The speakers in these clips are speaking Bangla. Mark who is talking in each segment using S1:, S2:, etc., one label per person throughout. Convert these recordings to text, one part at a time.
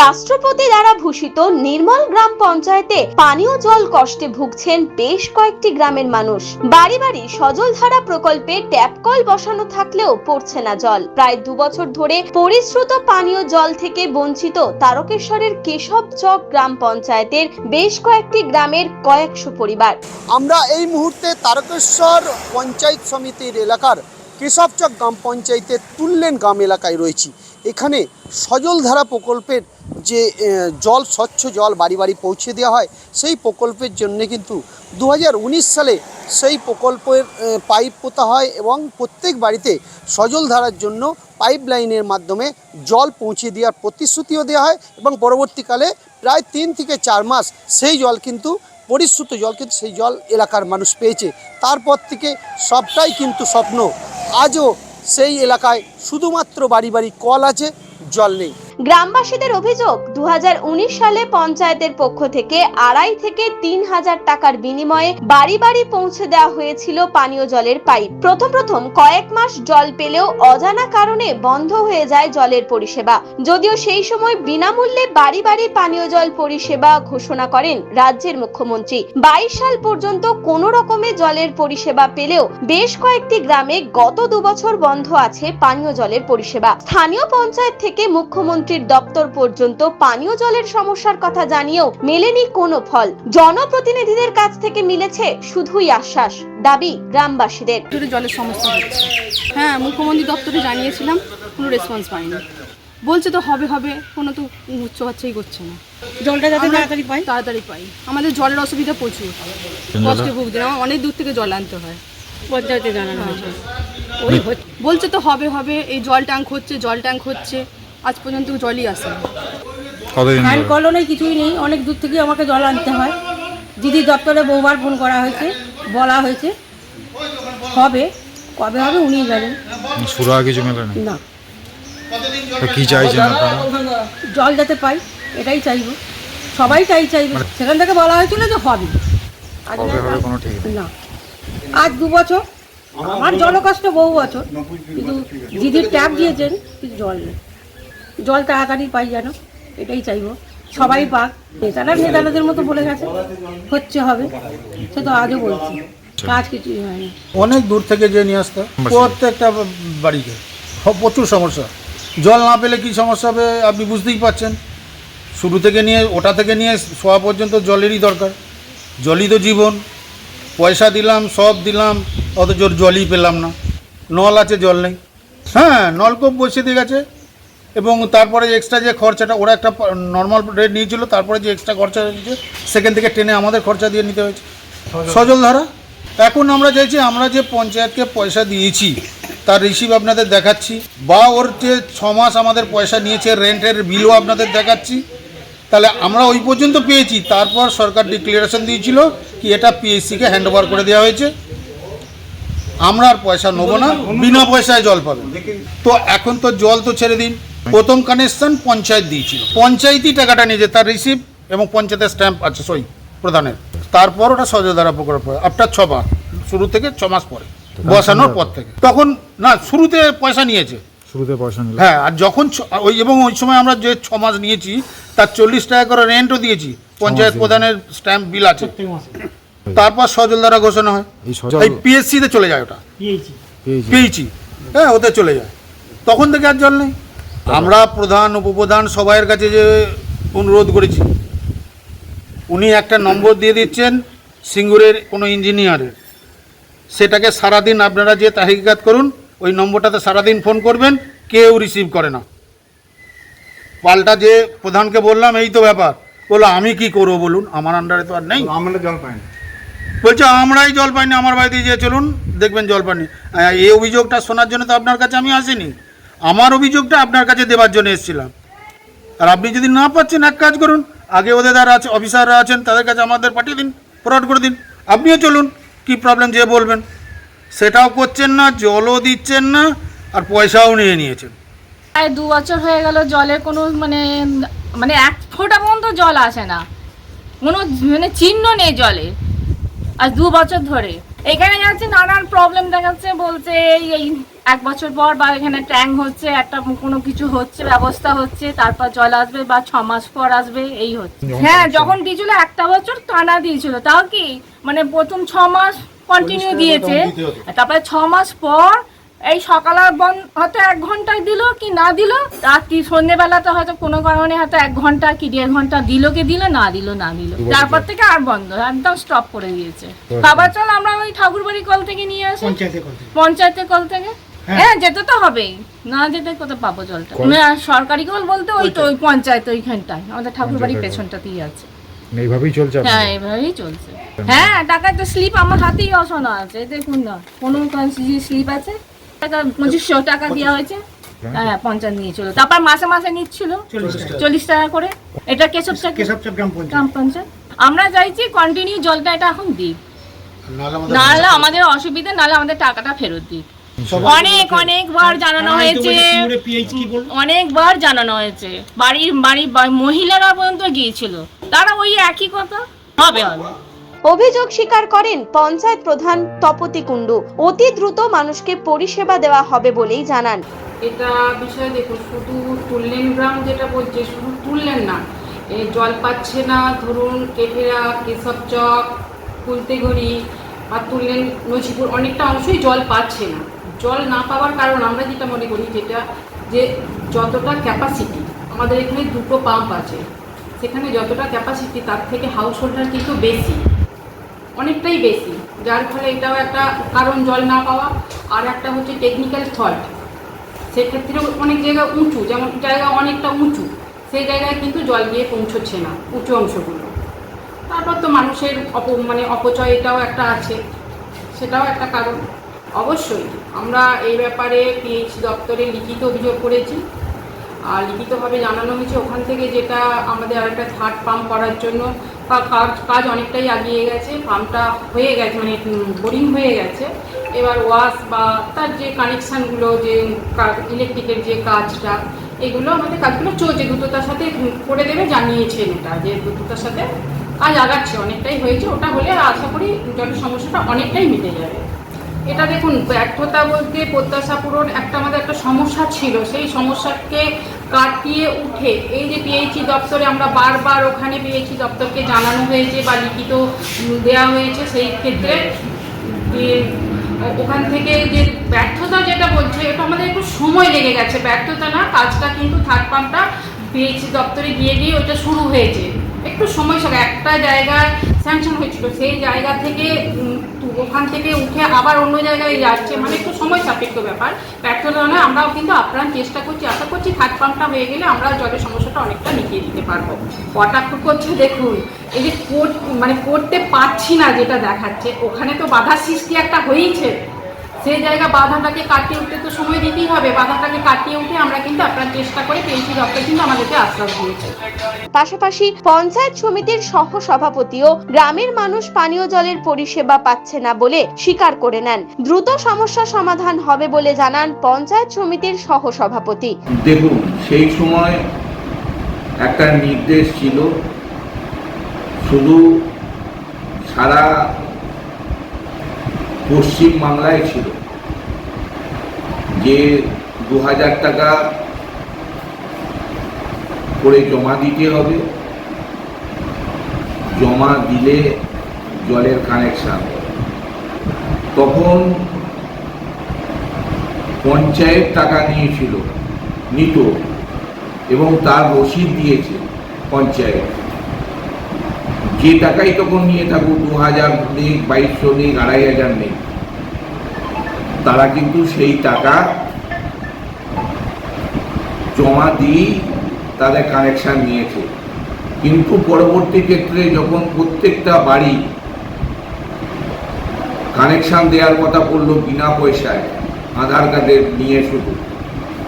S1: রাষ্ট্রপতি দ্বারা ভূষিত নির্মল গ্রাম পঞ্চায়েতে পানীয় জল কষ্টে ভুগছেন বেশ কয়েকটি গ্রামের মানুষ। বাড়ি বাড়ি সজলধারা প্রকল্পে ট্যাপ কল বসানো থাকলেও পড়ছে না জল। প্রায় দু বছর ধরে পরিশ্রুত পানীয় জল থেকে বঞ্চিত তারকেশ্বরের কেশব চক গ্রাম পঞ্চায়েতের বেশ কয়েকটি গ্রামের কয়েকশো পরিবার।
S2: আমরা এই মুহূর্তে তারকেশ্বর পঞ্চায়েত সমিতির এলাকার কেশবচক গ্রাম পঞ্চায়েতের তুললেন গ্রাম এলাকায় রয়েছি। এখানে সজলধারা প্রকল্পের যে জল, স্বচ্ছ জল বাড়ি বাড়ি পৌঁছে দেওয়া হয়, সেই প্রকল্পের জন্য কিন্তু দু হাজার উনিশ সালে সেই প্রকল্পের পাইপ পোতা হয় এবং প্রত্যেক বাড়িতে সজলধারার জন্য পাইপ লাইনের মাধ্যমে জল পৌঁছে দেওয়ার প্রতিশ্রুতিও দেওয়া হয় এবং পরবর্তীকালে প্রায় তিন থেকে চার মাস সেই জল কিন্তু পরিশ্রুত জল কিন্তু সেই জল এলাকার মানুষ পেয়েছে। তারপর থেকে সবটাই কিন্তু স্বপ্ন। আজও সেই এলাকায় শুধুমাত্র বাড়ি বাড়ি কল আছে, জল নেই।
S1: গ্রামবাসীদের অভিযোগ দু হাজার উনিশ সালে পঞ্চায়েতের পক্ষ থেকে আড়াই থেকে তিন হাজার টাকার বিনিময়ে বাড়ি বাড়ি পৌঁছে দেওয়া হয়েছিল পানীয় জলের পাইপ। প্রথম প্রথম কয়েক মাস জল পেলেও অজানা কারণে বন্ধ হয়ে যায় জলের পরিষেবা। যদিও সেই সময় বিনামূল্যে বাড়ি বাড়ি পানীয় জল পরিষেবা ঘোষণা করেন রাজ্যের মুখ্যমন্ত্রী। বাইশ সাল পর্যন্ত কোনো রকমে জলের পরিষেবা পেলেও বেশ কয়েকটি গ্রামে গত দুবছর বন্ধ আছে পানীয় জলের পরিষেবা। স্থানীয় পঞ্চায়েত থেকে মুখ্যমন্ত্রীর দপ্তর পর্যন্ত পানীয় জলের সমস্যার কথা জানিয়েও মেলেনি কোনো ফল। জনপ্রতিনিধিদের কাছ থেকে মিলেছে শুধুই আশ্বাস দাবি গ্রামবাসীদের।
S3: জলের সমস্যা হচ্ছে। হ্যাঁ মুখ্যমন্ত্রী দপ্তরে জানিয়েছিলাম কোনো রেসপন্স পাইনি। বলছে তো হবে হবে কোনো তো উচ্চ হচ্ছেই করছে না।
S4: জলটা যাতে তাড়াতাড়ি পাই?
S3: তাড়াতাড়ি পাই। আমাদের জলের অসুবিধা প্রচুর। কষ্টে ভুগছে আমার অনেক দূর থেকে জল আনতে হয়।
S4: পঞ্চায়েতে জানানো
S3: হ্যাঁ।
S4: হয়েছে। ওই
S3: বলছে তো হবে হবে এই জল ট্যাঙ্ক হচ্ছে জল ট্যাঙ্ক হচ্ছে। আজ পর্যন্ত জলই আসে
S5: কতদিন
S4: হ্যান্ড কলও নেই কিছুই নেই অনেক দূর থেকে আমাকে জল আনতে হয়। দিদি দপ্তরে বহুবার ফোন করা হয়েছে বলা হয়েছে। হবে কবে হবে উনি জানেন।
S5: সুরা কিছু মেলে না?
S4: না।
S5: তো কি চাইছেন আপনারা?
S4: জল যাতে পাই এটাই চাইব। সবাই তাই চাইবে। সেখান থেকে বলা হয়েছিল যে হবে। আজ
S5: কবে হবে কোনো ঠিক নেই।
S4: না। আজ দু বছর। আমার জলকষ্ট বহু বছর। কিন্তু দিদির ট্যাপ দিয়েছেন কিন্তু জল নেই। জল তাড়াতাড়ি পাই যেন এটাই চাইব। সবাই পাক। নেতারা নেতাদের মতো বলে গেছে হচ্ছে হবে। সে তো আজও বলছি কাজ কিছুই হয়নি।
S6: অনেক দূর থেকে যে নিয়ে আসতে। প্রত্যেকটা বাড়িতে। প্রচুর সমস্যা। জল না পেলে কি সমস্যা হবে আপনি বুঝতেই পাচ্ছেন শুরু থেকে নিয়ে ওটা থেকে নিয়ে শোয়া পর্যন্ত জলেরই দরকার। জলই তো জীবন। পয়সা দিলাম সব দিলাম অথচ জলই পেলাম না। নল আছে জল নেই। হ্যাঁ নলকূপ বসিয়ে দিয়ে গেছে। এবং তারপরে এক্সট্রা যে খরচাটা ওরা একটা নর্মাল রেট নিয়েছিল তারপরে যে এক্সট্রা খরচা হয়েছে সেখান থেকে টেনে আমাদের খরচা দিয়ে নিতে হয়েছে। সজল ধারা। এখন আমরা চাইছি আমরা যে পঞ্চায়েতকে পয়সা দিয়েছি তার রিসিভ আপনাদের দেখাচ্ছি বা ওর যে ছ মাস আমাদের পয়সা নিয়েছে রেন্টের বিলও আপনাদের দেখাচ্ছি তাহলে আমরা ওই পর্যন্ত পেয়েছি। তারপর সরকার ডিক্লারেশন দিয়েছিল কি এটা পিএসসিকে হ্যান্ড ওভার করে দেওয়া হয়েছে। আমরা আর পয়সা নেব না বিনা পয়সায় জল পাবেন তো এখন তো জল তো ছেড়ে দিন। প্রথম কানেকশন পঞ্চায়েত দিয়েছিল। পঞ্চায়েতই টাকাটা নিয়েছে তার রিসিভ এবং পঞ্চায়েতের স্ট্যাম্প আছে সই প্রধানের। তারপর ওটা সহযোদ্ধারা প্রকল্প আফটার ছ মাস শুরু থেকে ছ মাস পরে বসানোর পর থেকে। তখন না শুরুতে পয়সা নিয়েছে।
S5: শুরুতে পয়সা নিল
S6: হ্যাঁ আর যখন ছ- ওই এবং ওই সময় আমরা যে ছ মাস নিয়েছি তার চল্লিশ টাকা করে রেন্টও দিয়েছি। পঞ্চায়েত প্রধানের স্ট্যাম্প বিল আছে। তারপর সজল দ্বারা ঘোষণা হয়।
S5: এই
S6: পিএসসিতে চলে যায় ওটা।
S5: পেয়েছি
S6: পেয়েছি হ্যাঁ ওতে চলে যায়। তখন থেকে আর জল নেই। আমরা প্রধান উপপ্রধান সবাইয়ের কাছে যে অনুরোধ করেছি উনি একটা নম্বর দিয়ে দিচ্ছেন সিঙ্গুরের কোনো ইঞ্জিনিয়ারের। সেটাকে সারাদিন আপনারা যে তাহিকাত করুন ওই নম্বরটাতে সারাদিন ফোন করবেন কেউ রিসিভ করে না। পাল্টা যে প্রধানকে বললাম এই তো ব্যাপার। বলল আমি কি করব বলুন? আমার আন্ডারে তো আর নেই।
S5: আমরা জল পাই না
S6: বলছে আমরাই জল পাইনি আমার বাড়িতে যেয়ে চলুন দেখবেন জল পাইনি। এই অভিযোগটা শোনার জন্য তো আপনার কাছে আমি আসিনি। আমার অভিযোগটা আপনার কাছে দেওয়ার জন্য এসেছিলাম। আর আপনি যদি না পাচ্ছেন, এক কাজ করুন। আগে ওদের যারা আছে, অফিসাররা আছেন, তাদের কাছে আমাদের পাঠিয়ে দিন ফরওয়ার্ড করে দিন। আপনিও চলুন, কি প্রবলেম যে বলবেন। সেটাও করছেন না, জলও দিচ্ছেন না, আর পয়সাও নিয়ে নিয়েছেন।
S7: প্রায় দু বছর হয়ে গেল, জলের কোনো মানে মানে এক ফোঁটা পর্যন্ত জল আসে না। কোনো মানে চিহ্ন নেই জলে আর দু বছর ধরে। এখানে যাচ্ছে, নানান প্রবলেম দেখাচ্ছে, বলছে, এই এই এক বছর পর বা এখানে ট্যাঙ্ক হচ্ছে একটা কোনো কিছু হচ্ছে ব্যবস্থা হচ্ছে তারপর জল আসবে বা ছ মাস পর আসবে এই হচ্ছে। হ্যাঁ যখন দিয়েছিল একটা বছর টানা দিয়েছিল তাও কি? মানে প্রথম ছ মাস কন্টিনিউ দিয়েছে। তারপরে ছ মাস পর এই সকালে বন্ধ হয়তো এক ঘন্টায় দিল কি না দিল? রাত্রি সন্ধ্যেবেলাতে হয়তো কোনো কারণে হয়তো এক ঘণ্টা কি দেড় ঘণ্টা দিল কি দিল না দিল না দিল। তারপর থেকে আর বন্ধ একদম স্টপ করে দিয়েছে। খাবার চল আমরা ওই ঠাকুরবাড়ি কল থেকে নিয়ে আসি। পঞ্চায়েতের কল থেকে? হ্যাঁ। যেতে তো হবেই। না যেতে কোথায় পাবো জলটা।
S5: কল-
S7: না, সরকারি কল বলতে ওই তো ওই পঞ্চায়েত ওইখানটায়। আমাদের ঠাকুরবাড়ির পেছনটাতেই আছে।
S5: মানে এইভাবেই চলছে
S7: হ্যাঁ? এভাবেই চলছে। হ্যাঁ টাকার তো স্লিপ আমার হাতেই অসনা আছে। দেখুন না কোনো স্লিপ আছে টাকা পঁচিশশো টাকা দেওয়া হয়েছে। হ্যাঁ পঞ্চায়েত নিয়েছিল তারপর মাসে মাসে নিচ্ছিল। চল্লিশ টাকা। করে। এটা কেশব গ্রাম পঞ্চায়েত। আমরা চাইছি কন্টিনিউ জলটা এটা এখন দিক নাহলে আমাদের অসুবিধা নাহলে আমাদের টাকাটা ফেরত দিক অনেক অনেকবার জানানো হয়েছে। অনেকবার জানানো হয়েছে। বাড়ির বাড়ির মহিলারা পর্যন্ত গিয়েছিল। তারা ওই একই কথা হবে হবে।
S1: অভিযোগ স্বীকার করেন পঞ্চায়েত প্রধান তপতি কুণ্ডু। অতি দ্রুত মানুষকে পরিষেবা দেওয়া হবে বলেই জানান।
S8: এটা বিষয়ে দেখুন শুধু তুললেন গ্রাম যেটা বলছে শুধু তুললেন না। জল পাচ্ছে না ধরুন কেঠেরা কেশব চক কুলতেগড়ি বা তুললেন নজিপুর। অনেকটা অংশই জল পাচ্ছে না। জল না পাওয়ার কারণ আমরা যেটা মনে করি যেটা যে যতটা ক্যাপাসিটি আমাদের এখানে দুটো পাম্প আছে। সেখানে যতটা ক্যাপাসিটি তার থেকে হাউস হোল্ডার কিন্তু বেশি। অনেকটাই বেশি। যার ফলে এটাও একটা কারণ জল না পাওয়া। আর একটা হচ্ছে টেকনিক্যাল ফল্ট সেক্ষেত্রেও অনেক জায়গা উঁচু, যেমন জায়গা অনেকটা উঁচু, সেই জায়গায় কিন্তু জল গিয়ে পৌঁছচ্ছে না, উঁচু অংশগুলো। তারপর তো মানুষের অপ মানে অপচয় এটাও একটা আছে। সেটাও একটা কারণ। অবশ্যই, আমরা এই ব্যাপারে পিএইচ দপ্তরে লিখিত অভিযোগ করেছি। আর লিখিতভাবে জানানো হয়েছে ওখান থেকে যেটা আমাদের আর একটা থার্ড পাম্প করার জন্য। কাজ কাজ অনেকটাই এগিয়ে গেছে। পাম্পটা হয়ে গেছে মানে বোরিং হয়ে গেছে। এবার ওয়াশ বা তার যে কানেকশানগুলো যে ইলেকট্রিকের যে কাজটা, এগুলো আমাদের কাজগুলো চলছে। দ্রুততার সাথে করে দেবে, জানিয়েছেন এটা যে দ্রুততার সাথে কাজ আগাচ্ছে, অনেকটাই হয়েছে। ওটা হলে আশা করি জলের সমস্যাটা অনেকটাই মিটে যাবে। এটা দেখুন, ব্যর্থতা বলতে প্রত্যাশা পূরণ একটা আমাদের একটা সমস্যা ছিল। সেই সমস্যাকে কাটিয়ে উঠে এই যে পিএইচই দপ্তরে আমরা বারবার ওখানে পিএইচই দপ্তরকে জানানো হয়েছে বা লিখিত দেওয়া হয়েছে, সেই ক্ষেত্রে ওখান থেকে যে ব্যর্থতা যেটা বলছে, এটা আমাদের একটু সময় লেগে গেছে। ব্যর্থতা না, কাজটা কিন্তু থার্ড পাম্পটা পিএইচি দপ্তরে গিয়ে গিয়ে ওটা শুরু হয়েছে। একটু সময় সঙ্গে একটা জায়গায় স্যাংশন হয়েছিল, সেই জায়গা থেকে ওখান থেকে উঠে আবার অন্য জায়গায় যাচ্ছে মানে একটু সময় সাপেক্ষ ব্যাপার। ব্যর্থতা নয় আমরাও কিন্তু আপ্রাণ চেষ্টা করছি, আশা করছি থার্ড পাম্পটা হয়ে গেলে আমরা জলের সমস্যাটা অনেকটা মিটিয়ে দিতে পারব। কটাক্ষ করছে, দেখুন, এই যে মানে করতে পারছি না যেটা দেখাচ্ছে, ওখানে তো বাধার সৃষ্টি একটা হয়েইছে। সেই জায়গা বাধাটাকে কাটিয়ে উঠতে তো সময় দিতেই হবে। বাধাটাকে কাটিয়ে উঠে আমরা কিন্তু আপনার চেষ্টা করে পেয়েছি দপ্তর কিন্তু আমাদেরকে আশ্বাস দিয়েছে।
S1: পাশাপাশি পঞ্চায়েত সমিতির সহ সভাপতিও গ্রামের মানুষ পানীয় জলের পরিষেবা পাচ্ছে না বলে স্বীকার করে নেন। দ্রুত সমস্যা সমাধান হবে বলে জানান পঞ্চায়েত সমিতির সহ সভাপতি
S9: দেখুন সেই সময় একটা নির্দেশ ছিল শুধু সারা পশ্চিম বাংলায় ছিল। যে দু হাজার টাকা করে জমা দিতে হবে, জমা দিলে জলের কানেকশান তখন পঞ্চায়েত টাকা নিয়েছিল, নিত, এবং তার রসিদ দিয়েছে পঞ্চায়েত। যে টাকাই তখন নিয়ে থাকুক, দু হাজার নিক বাইশশো নিক আড়াই হাজার নিক তারা কিন্তু সেই টাকা জমা দিয়েই তাদের কানেকশান নিয়েছে। কিন্তু পরবর্তী ক্ষেত্রে যখন প্রত্যেকটা বাড়ি কানেকশান দেওয়ার কথা বলল বিনা পয়সায়, আধার কার্ডের নিয়ে শুধু,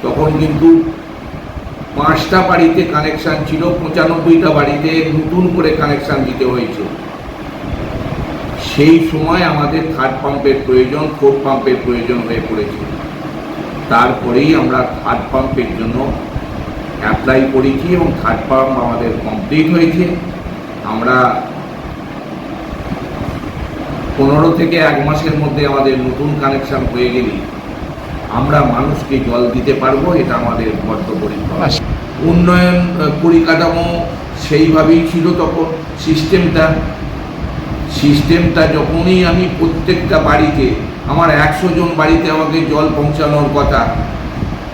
S9: তখন কিন্তু পাঁচটা বাড়িতে কানেকশান ছিল, পঁচানব্বইটা বাড়িতে নতুন করে কানেকশান দিতে হয়েছে। সেই সময় আমাদের থার্ড পাম্পের প্রয়োজন ফোর্থ পাম্পের প্রয়োজন হয়ে পড়েছে। তারপরেই আমরা থার্ড পাম্পের জন্য অ্যাপ্লাই করেছি এবং থার্ড পাম্প আমাদের কমপ্লিট হয়েছে। আমরা পনেরো থেকে এক মাসের মধ্যে আমাদের নতুন কানেকশান হয়ে গেলেই আমরা মানুষকে জল দিতে পারব, এটা আমাদের বদ্ধ পরিকল্পনা উন্নয়ন পরিকাঠামো সেইভাবেই ছিল তখন সিস্টেমটা। সিস্টেমটা যখনই আমি প্রত্যেকটা বাড়িতে, আমার একশো জন বাড়িতে আমাকে জল পৌঁছানোর কথা,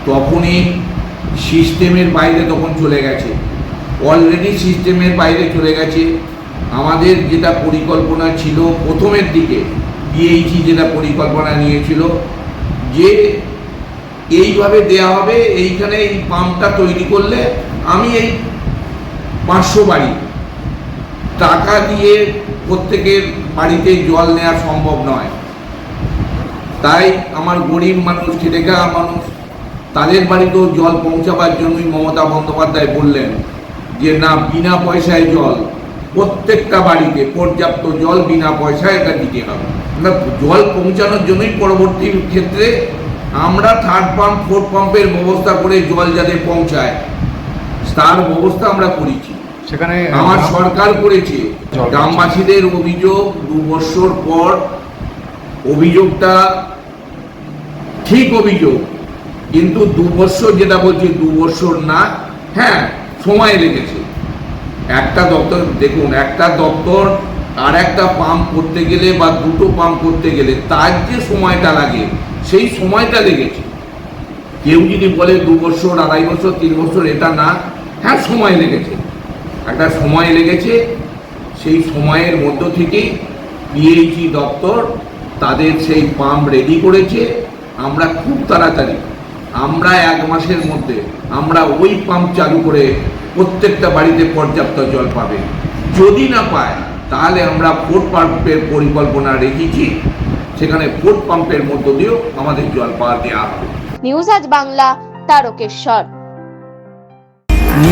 S9: তখনই সিস্টেমের বাইরে তখন চলে গেছে। অলরেডি সিস্টেমের বাইরে চলে গেছে। আমাদের যেটা পরিকল্পনা ছিল প্রথমের দিকে পিএইচি যেটা পরিকল্পনা নিয়েছিল যে এইভাবে দেয়া হবে, এইখানে এই পাম্পটা তৈরি করলে আমি এই পাঁচশো বাড়ি টাকা দিয়ে প্রত্যেকের বাড়িতে জল নেওয়া সম্ভব নয়। তাই আমার গরিব মানুষ খাওয়া মানুষ, তাদের বাড়িতেও জল পৌঁছাবার জন্যই মমতা বন্দ্যোপাধ্যায় বললেন যে, না, বিনা পয়সায় জল, প্রত্যেকটা বাড়িতে পর্যাপ্ত জল বিনা পয়সায় এটা দিতে হবে। আমরা জল পৌঁছানোর জন্যই পরবর্তী ক্ষেত্রে আমরা থার্ড পাম্প ফোর্থ পাম্পের ব্যবস্থা করে জল যাতে পৌঁছায়। তার ব্যবস্থা আমরা করেছি।
S5: সেখানে
S9: আমার সরকার করেছে। গ্রামবাসীদের অভিযোগ দু বছর পর অভিযোগটা ঠিক অভিযোগ। কিন্তু দু বছর যেটা বলছি দু বছর না হ্যাঁ সময় লেগেছে। একটা দপ্তর দেখুন একটা দপ্তর আর একটা পাম্প করতে গেলে বা দুটো পাম্প করতে গেলে তার যে সময়টা লাগে, সেই সময়টা লেগেছে। কেউ যদি বলে দু বছর, আড়াই বছর, তিন বছর, এটা না হ্যাঁ সময় লেগেছে। একটা সময় লেগেছে, সেই সময়ের মধ্য থেকেই পিএইচি দপ্তর তাদের সেই পাম্প রেডি করেছে। আমরা খুব তাড়াতাড়ি, আমরা এক মাসের মধ্যে, আমরা ওই পাম্প চালু করে প্রত্যেকটা বাড়িতে পর্যাপ্ত জল পাবে। যদি না পায় তাহলে আমরা ফুড পাম্পের পরিকল্পনা রেখেছি। সেখানে ফুড পাম্পের মধ্য দিয়েও আমাদের জল পাওয়া দেওয়া হবে।
S1: নিউজ আজ বাংলা, তারকেশ্বর।